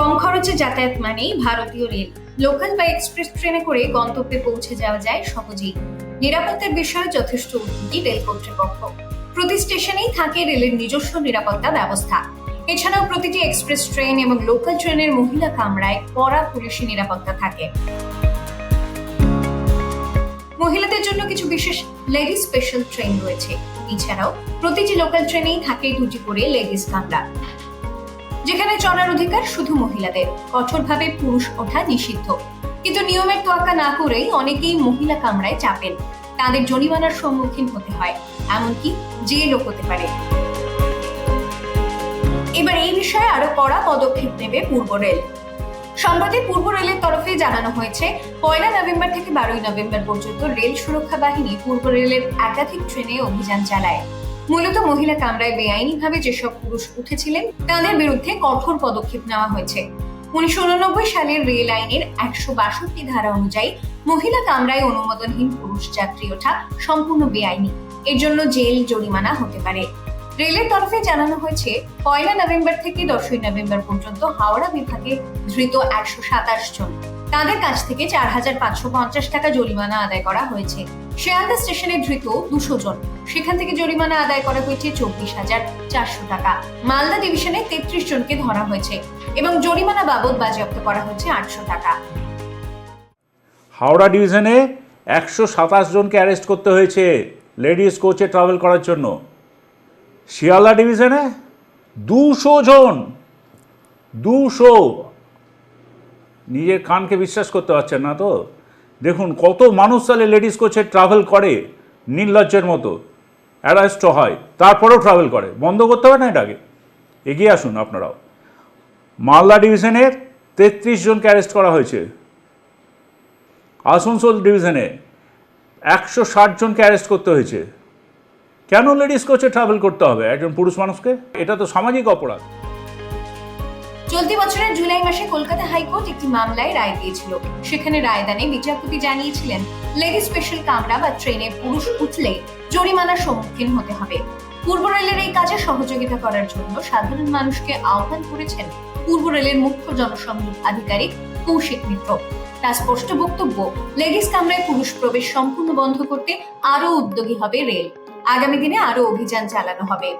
কম খরচে যাতায়াত মানেই ভারতীয় রেল। লোকাল বা এক্সপ্রেস ট্রেনে করে গন্তব্যে পৌঁছে যাওয়া যায় সহজেই। নিরাপত্তার বিষয়ে যথেষ্ট উদ্যোগী রেল কর্তৃপক্ষ। প্রতি স্টেশনেই থাকে রেলের নিজস্ব নিরাপত্তা ব্যবস্থা। এছাড়াও প্রতিটি এক্সপ্রেস ট্রেন এবং লোকাল ট্রেনের মহিলা কামরায় কড়া পুলিশি নিরাপত্তা থাকে। মহিলাদের জন্য কিছু বিশেষ লেডি স্পেশাল ট্রেন রয়েছে। এছাড়াও প্রতিটি লোকাল ট্রেনেই থাকে দুটি করে লেডিস কামরা। যেখানে চড়ার অধিকার শুধু মহিলাদের। কঠোরভাবে পুরুষ ওঠা নিষিদ্ধ। কিন্তু নিয়মের তোয়াক্কা না করেই অনেকেই মহিলা কামরায় চাপেন। তাদের জরিমানার সম্মুখীন হতে হয়। এমনকি জেলও হতে পারে। এবার এই বিষয়ে আরও কড়া পদক্ষেপ নেবে পূর্ব রেল। সম্প্রতি পূর্ব রেলের তরফে জানানো হয়েছে, পয়লা নভেম্বর থেকে বারোই নভেম্বর পর্যন্ত রেল সুরক্ষা বাহিনী পূর্ব রেলের একাধিক ট্রেনে অভিযান চালায়। মূলত মহিলা কামরায় বেআইনিভাবে যেসব পুরুষ উঠেছিলেন, তাদের বিরুদ্ধে কঠোর পদক্ষেপ নেওয়া হয়েছে। উনিশশো উননব্বই সালের রেল আইনের একশো বাষট্টি ধারা অনুযায়ী মহিলা কামরায় অনুমোদনহীন পুরুষ যাত্রী ওঠা সম্পূর্ণ বেআইনি। এর জন্য জেল জরিমানা হতে পারে। রেলের তরফে জানানো হয়েছে, পয়লা নভেম্বর থেকে দশই নভেম্বর পর্যন্ত হাওড়া বিভাগে ধৃত একশো সাতাশ জন। তাদের কাছ থেকে চার হাজার পাঁচশো পঞ্চাশ টাকা জরিমানা আদায় করা হয়েছে। শিয়ালদা স্টেশনে ধৃত দুশো জন। সেখান থেকে জরিমানা আদায় করা হয়েছে চব্বিশ হাজার চারশো টাকা। মালদা ডিভিশনে তেত্রিশ জনকে ধরা হয়েছে এবং জরিমানা বাবদ বাজেয়াপ্ত করা হয়েছে আটশো টাকা। হাওড়া ডিভিশনে একশো সাতাশ জনকে অ্যারেস্ট করতে হয়েছে লেডিস কোচে ট্রাভেল করার জন্য। শিয়ালদা ডিভিশনে দুশো জন, দুশো নিজের কানকে বিশ্বাস করতে পারছেন না তো? দেখুন, কত মানুষ তাহলে লেডিস কোচে ট্রাভেল করে নির্লজ্জের মতো অ্যারেস্ট হয়, তারপরেও ট্রাভেল করে। বন্ধ করতে হবে না এটাকে? এগিয়ে আসুন আপনারাও। মালদা ডিভিশনের তেত্রিশ জনকে অ্যারেস্ট করা হয়েছে। আসানসোল ডিভিশনে একশো ষাট জনকে অ্যারেস্ট করতে হয়েছে। কেন লেডিস কোচে ট্রাভেল করতে হবে একজন পুরুষ মানুষকে? এটা তো সামাজিক অপরাধ। চলতি বছরের জুলাই মাসে কলকাতা হাইকোর্ট একটি মামলায় রায় দিয়েছিল। সেখানে রায়দানে বিচারপতি জানিয়েছিলেন, লেডি স্পেশাল কামরা বা ট্রেনে পুরুষ উঠলে জরিমানার সম্মুখীন হতে হবে। পূর্ব রেলের এই কাজে সহযোগিতা করার জন্য সাধারণ মানুষকে আহ্বান করেছেন পূর্ব রেলের মুখ্য জনসংযোগ আধিকারিক কৌশিক মিত্র। তার স্পষ্ট বক্তব্য, লেডিস কামরায় পুরুষ প্রবেশ সম্পূর্ণ বন্ধ করতে আরও উদ্যোগী হবে রেল। আগামী দিনে আরও অভিযান চালানো হবে।